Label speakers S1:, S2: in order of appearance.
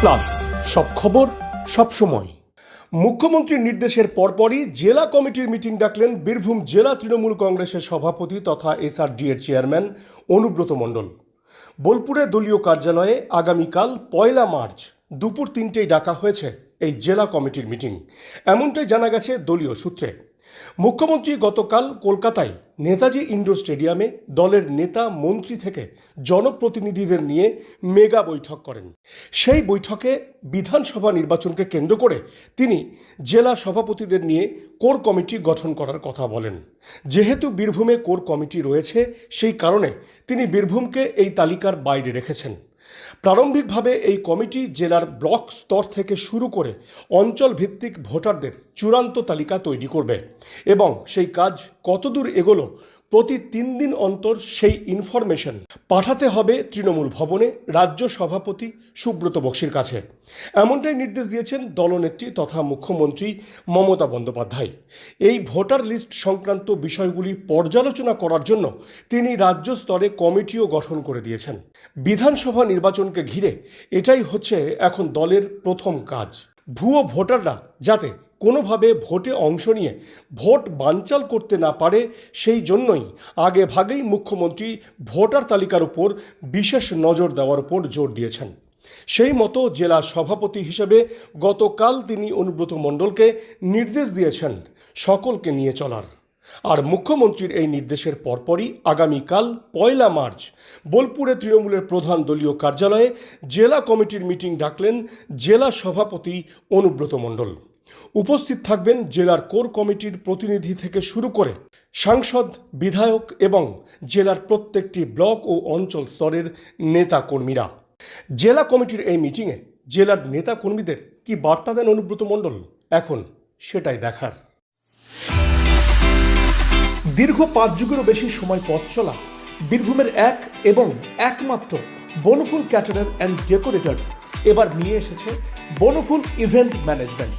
S1: Plus সব খবর, সব সময়। মুখ্যমন্ত্রীর নির্দেশের পরপরই জেলা কমিটির মিটিং ডাকলেন বীরভূম জেলা তৃণমূল কংগ্রেসের সভাপতি তথা এসআরডি এর চেয়ারম্যান অনুব্রত মণ্ডল। বোলপুরে দলীয় কার্যালয়ে আগামীকাল পয়লা মার্চ দুপুর তিনটেই ডাকা হয়েছে এই জেলা কমিটির মিটিং। এমনটাই জানা গেছে দলীয় সূত্রে। মুখ্যমন্ত্রী গতকাল কলকাতায় নেতাজি ইন্ডোর স্টেডিয়ামে দলের নেতা, মন্ত্রী থেকে জনপ্রতিনিধিদের নিয়ে মেগা বৈঠক করেন। সেই বৈঠকে বিধানসভা নির্বাচনকে কেন্দ্র করে তিনি জেলা সভাপতিদের নিয়ে কোর কমিটি গঠন করার কথা বলেন। যেহেতু বীরভূমে কোর কমিটি রয়েছে, সেই কারণে তিনি বীরভূমকে এই তালিকার বাইরে রেখেছেন। প্রারম্ভিকভাবে এই কমিটি জেলার ব্লক স্তর থেকে শুরু করে অঞ্চল ভিত্তিক ভোটারদের চূড়ান্ত তালিকা তৈরি করবে। এবং সেই কাজ কতদূর এগোলো প্রতি তিন দিন অন্তর সেই ইনফরমেশন পাঠাতে হবে তৃণমূল ভবনে রাজ্য সভাপতি সুব্রত বক্সির কাছে। এমনটাই নির্দেশ দিয়েছেন দলনেত্রী তথা মুখ্যমন্ত্রী মমতা বন্দ্যোপাধ্যায়। এই ভোটার লিস্ট সংক্রান্ত বিষয়গুলি পর্যালোচনা করার জন্য তিনি রাজ্য স্তরে কমিটিও গঠন করে দিয়েছেন। বিধানসভা নির্বাচনকে ঘিরে এটাই হচ্ছে এখন দলের প্রথম কাজ। ভুয়ো ভোটাররা যাতে কোনোভাবে ভোটে অংশ নিয়ে ভোট বানচাল করতে না পারে, সেই জন্যই আগে ভাগেই মুখ্যমন্ত্রী ভোটার তালিকার উপর বিশেষ নজর দেওয়ার উপর জোর দিয়েছেন। সেই মতো জেলা সভাপতি হিসেবে গতকাল তিনি অনুব্রত মণ্ডলকে নির্দেশ দিয়েছেন সকলকে নিয়ে চলার। আর মুখ্যমন্ত্রীর এই নির্দেশের পরপরই আগামীকাল পয়লা মার্চ বোলপুরে তৃণমূলের প্রধান দলীয় কার্যালয়ে জেলা কমিটির মিটিং ডাকলেন জেলা সভাপতি অনুব্রত মণ্ডল। উপস্থিত থাকবেন জেলার কোর কমিটির প্রতিনিধি থেকে শুরু করে সাংসদ, বিধায়ক এবং জেলার প্রত্যেকটি ব্লক ও অঞ্চল স্তরের নেতা কর্মীরা জেলা কমিটির এই মিটিংয়ে জেলার নেতা কর্মীদের কি বার্তা দেন অনুব্রত মণ্ডল? এখন সেটাই দেখার। দীর্ঘ পাঁচ যুগেরও বেশি সময় পথ চলা, বীরভূমের এক এবং একমাত্র বনফুল ক্যাটারার অ্যান্ড ডেকোরেটার্স এবার নিয়ে এসেছে বনফুল ইভেন্ট ম্যানেজমেন্ট।